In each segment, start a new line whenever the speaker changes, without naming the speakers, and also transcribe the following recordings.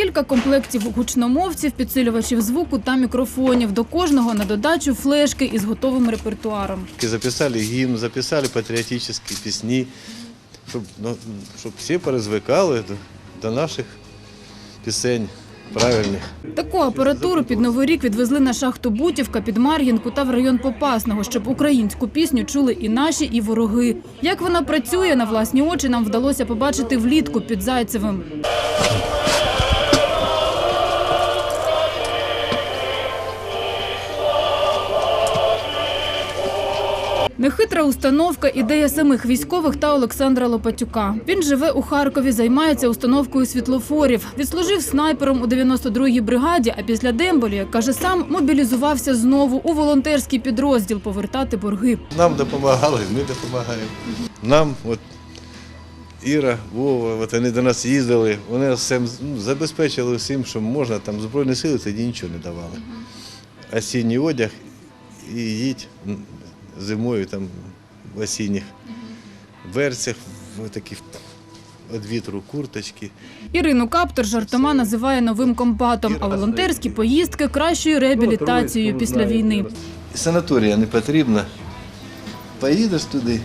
кілька комплектів гучномовців, підсилювачів звуку та мікрофонів. До кожного на додачу флешки із готовим репертуаром.
Записали гимн, записали патріотичні пісні, щоб, ну, щоб всі перезвикали до, до наших пісень правильних.
Таку апаратуру під новий рік відвезли на шахту Бутівка під Мар'їнку та в район Попасного, щоб українську пісню чули і наші, і вороги. Як вона працює на власні очі, нам вдалося побачити влітку під Зайцевим. Нехитра установка ідея самих військових та Олександра Лопатюка. Він живе у Харкові, займається установкою світлофорів. Відслужив снайпером у 92-й бригаді, а після демболі, каже сам, мобілізувався знову у волонтерський підрозділ повертати борги.
Нам допомагали, ми допомагаємо. Нам, от Іра, Вова, от вони до нас їздили, вони нас всім ну, забезпечили всім, що можна. Там Збройні сили тоді нічого не давали. Осінній одяг і їдь зимою там в осінніх берцях, в таких від вітру курточки.
Ірину Каптор жартома називає новим комбатом, а волонтерські поїздки кращою реабілітацією після війни.
Санаторія не потрібна. Поїдеш туди.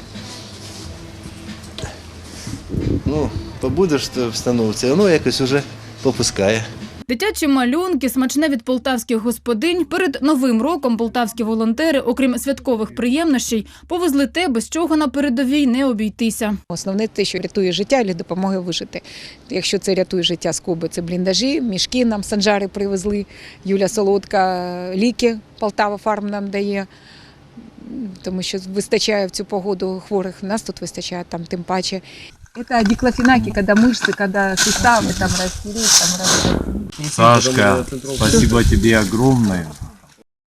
Ну, побудеш в встановці, воно якось вже попускає.
Дитячі малюнки, смачне від полтавських господинь. Перед новим роком полтавські волонтери, окрім святкових приємнощей, повезли те, без чого на передовій не обійтися.
Основне те, що рятує життя і допомагає вижити. Якщо це рятує життя скоби, це бліндажі, мішки нам санжари привезли. Юля Солодка ліки Полтава Фарм нам дає. Тому що вистачає в цю погоду хворих. Нас тут вистачає там тим паче. Это диклофенаки, когда мышцы, когда суставы там растереть, там раз-
Сашка, спасибо тебе огромное.